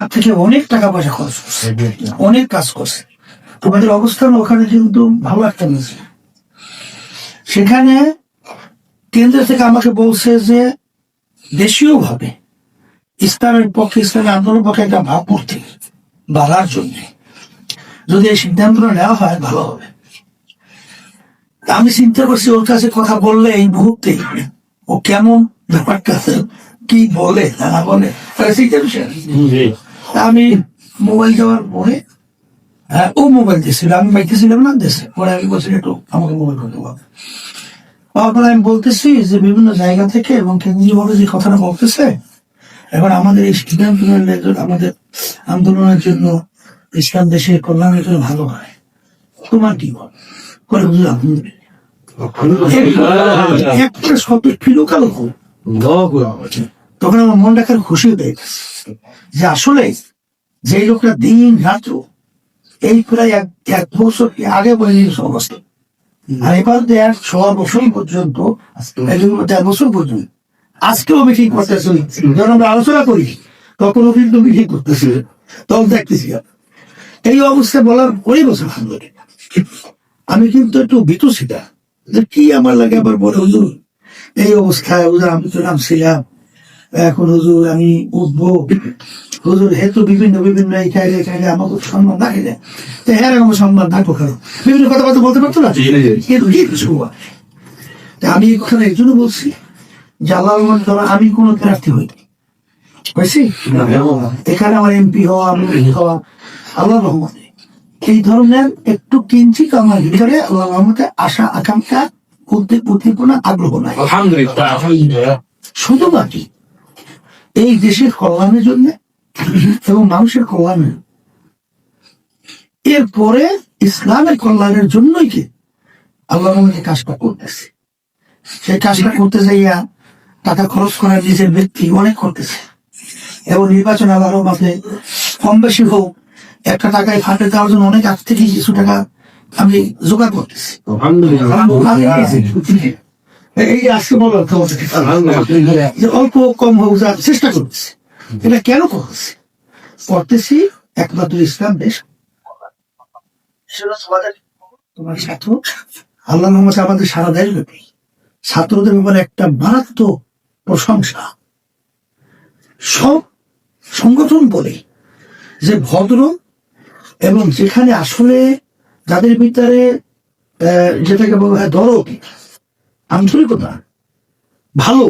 থেকে অনেক টাকা পয়সা খরচ করছে। অনেক কাজ করছে। তোমাদের অবস্থান ওখানে কিন্তু ভালো একটা নিয়েছে সেখানে কেন্দ্র থেকে আমাকে বলছে যে দেশীয় ভাবে ইসলামের পক্ষে ইসলামের আন্দোলন পক্ষে একটা ভাব করতে বাড়ার জন্য যদি এই সিদ্ধান্ত নেওয়া হয় ভালো হবে। আমি চিন্তা করছি ওর কাছে কথা বললে এই মুহূর্তে ও কেমন ব্যাপারটা কি বলে না বলে তাহলে তা আমি মোবাইল দেওয়ার পরে হ্যাঁ ও মোবাইল দিয়েছিল আমি পাইতেছিলাম না দেশে পরে আমি বলছি একটু আমাকে মোবাইল করতে পারবে তারপর আমি বলতেছি যে বিভিন্ন জায়গা থেকে এবং কেন্দ্রীয়ভাবে যে কথাটা বলতেছে এখন আমাদের এই সিদ্ধান্ত আমাদের আন্দোলনের জন্য ইসলাম দেশের কল্যাণের জন্য ভালো হয় তোমার কি বল করে বুঝলাম একটা ফিরো কালো হোক তখন আমার মনটা খালি খুশি হয়ে যে আসলে যে লোকটা দিন রাত্র এই প্রায় এক এক বছর আগে বলে অবস্থা। আর এবার দেড় ছ বছর পর্যন্ত দেড় বছর পর্যন্ত। আজকেও মিটিং করতেছি যখন আমরা আলোচনা করি, তখনও কিন্তু মিটিং করতেছি তখন দেখতেছি এই অবস্থা বলার পরে বছর আমি কিন্তু একটু যে কি আমার লাগে আবার বলে, হুজুর, এই অবস্থায় আমি তো নামছিলাম। এখন হুজুর আমি উঠবো হুজুর হেতু বিভিন্ন বিভিন্ন এই খাইলে খাইলে আমাকে সম্মান রাখে না তো হ্যাঁ এরকম সম্মান থাকব কেন বিভিন্ন কথাবার্তা বলতে পারতো না? কিন্তু কিছু তা আমি কথাটা এই জন্য বলছি আল্লাহ রহমান ধরো আমি কোনো প্রার্থী হইনি। হয়েছি? এখানে আমার এমপি হওয়া আমি হওয়া আল্লাহ রহমতে। এই ধরনের একটু কিঞ্চিত আমার ভিতরে আল্লাহ রহমতে আশা আকাঙ্ক্ষা উদ্দীপ উদ্দীপনা আগ্রহ নাই। আলহামদুলিল্লাহ শুধুমাত্র এই দেশের কল্যাণের জন্য এবং মানুষের কল্যাণের এরপরে ইসলামের কল্যাণের জন্যই কি আল্লাহ আমাকে কাজটা করতেছে। সেই কাজটা করতে যাইয়া টাকা খরচ করার নিজের ব্যক্তি অনেক করতেছে। এবং নির্বাচন আল্লাহ রহমতে কম বেশি হোক একটা টাকায় ফান্ডে দেওয়ার জন্য অনেক আগ থেকে কিছু টাকা আমি জোগাড় করতেছি। এই আজকে যে অল্প কম হোক যার চেষ্টা করতেছি। এটা কেন করতেছি? করতেছি একমাত্র ইসলাম দেশ। তোমার ছাত্র আল্লাহ মোহাম্মদ আমাদের সারা দেশ ব্যাপী। ছাত্রদের ব্যাপারে একটা মারাত্মক প্রশংসা। সব সংগঠন বলে যে ভদ্র এবং যেখানে আসলে যাদের ভিতরে আহ, যেটাকে বলা হয় দরদ আন্তরিকতা ভালো।